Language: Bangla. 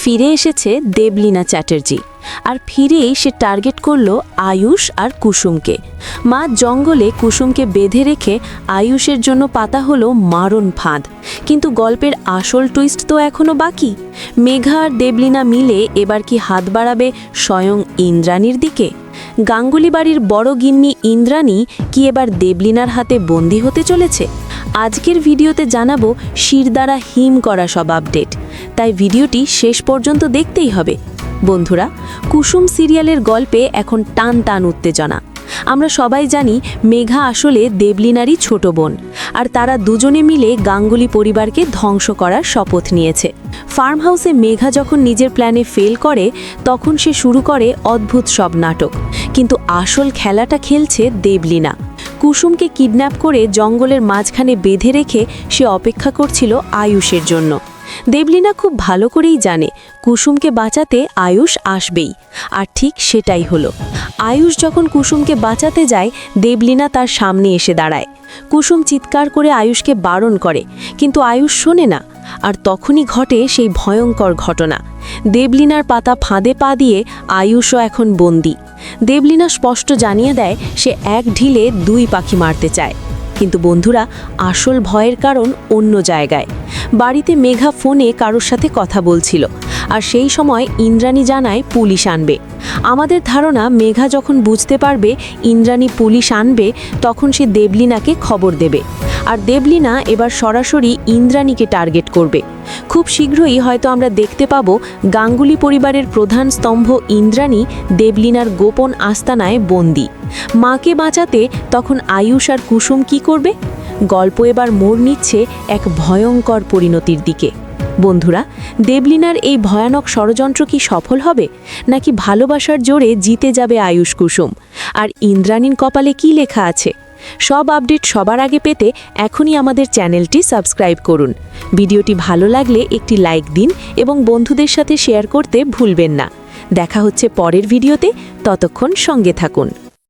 ফিরে এসেছে দেবলীনা চ্যাটার্জি। আর ফিরেই সে টার্গেট করল আয়ুষ আর কুসুমকে। মা জঙ্গলে কুসুমকে বেঁধে রেখে আয়ুষের জন্য পাতা হলো মারণ ফাঁদ। কিন্তু গল্পের আসল টুইস্ট তো এখনও বাকি। মেঘা আর দেবলীনা মিলে এবার কি হাত বাড়াবে স্বয়ং ইন্দ্রাণীর দিকে? গাঙ্গুলি বাড়ির বড় গিন্নি ইন্দ্রাণী কি এবার দেবলিনার হাতে বন্দি হতে চলেছে? আজকের ভিডিওতে জানাব শিরদারা হিম করা সব আপডেট। তাই ভিডিওটি শেষ পর্যন্ত দেখতেই হবে। বন্ধুরা, কুসুম সিরিয়ালের গল্পে এখন টান টান উত্তেজনা। আমরা সবাই জানি মেঘা আসলে দেবলিনারই ছোট বোন, আর তারা দুজনে মিলে গাঙ্গুলি পরিবারকে ধ্বংস করার শপথ নিয়েছে। ফার্ম হাউসে মেঘা যখন নিজের প্ল্যানে ফেল করে, তখন সে শুরু করে অদ্ভুত সব নাটক। কিন্তু আসল খেলাটা খেলছে দেবলিনা। কুসুমকে কিডন্যাপ করে জঙ্গলের মাঝখানে বেঁধে রেখে সে অপেক্ষা করছিল আয়ুষের জন্য। দেবলিনা খুব ভালো করেই জানে কুসুমকে বাঁচাতে আয়ুষ আসবেই। আর ঠিক সেটাই হলো। আয়ুষ যখন কুসুমকে বাঁচাতে যায়, দেবলিনা তার সামনে এসে দাঁড়ায়। কুসুম চিৎকার করে আয়ুষকে বারণ করে, কিন্তু আয়ুষ শোনে না। আর তখনই ঘটে সেই ভয়ঙ্কর ঘটনা। দেবলিনার পাতা ফাঁদে পা দিয়ে আয়ুষও এখন বন্দি। দেবলিনা স্পষ্ট জানিয়ে দেয়, সে এক ঢিলে দুই পাখি মারতে চায়। কিন্তু বন্ধুরা আসল ভয়ের কারণ অন্য জায়গায়। বাড়িতে মেঘা ফোনে কারোর সাথে কথা বলছিল। আর সেই সময় ইন্দ্রাণী জানায় পুলিশ আনবে। আমাদের ধারণা মেঘা যখন বুঝতে পারবে ইন্দ্রাণী পুলিশ আনবে, তখন সে দেবলিনাকে খবর দেবে। আর দেবলিনা এবার সরাসরি ইন্দ্রাণীকে টার্গেট করবে। খুব শীঘ্রই হয়তো আমরা দেখতে পাব গাঙ্গুলি পরিবারের প্রধান স্তম্ভ ইন্দ্রাণী দেবলিনার গোপন আস্তানায় বন্দি। মাকে বাঁচাতে তখন আয়ুষ আর কুসুম কি করবে? গল্প এবার মোড় নিচ্ছে এক ভয়ঙ্কর পরিণতির দিকে। বন্ধুরা, দেবলিনার এই ভয়ানক ষড়যন্ত্র কি সফল হবে? নাকি ভালোবাসার জোরে জিতে যাবে আয়ুষ কুসুম? আর ইন্দ্রাণীর কপালে কি লেখা আছে? সব আপডেট সবার আগে পেতে এখনই আমাদের চ্যানেলটি সাবস্ক্রাইব করুন। ভিডিওটি ভালো লাগলে একটি লাইক দিন এবং বন্ধুদের সাথে শেয়ার করতে ভুলবেন না। দেখা হচ্ছে পরের ভিডিওতে। ততক্ষণ সঙ্গে থাকুন।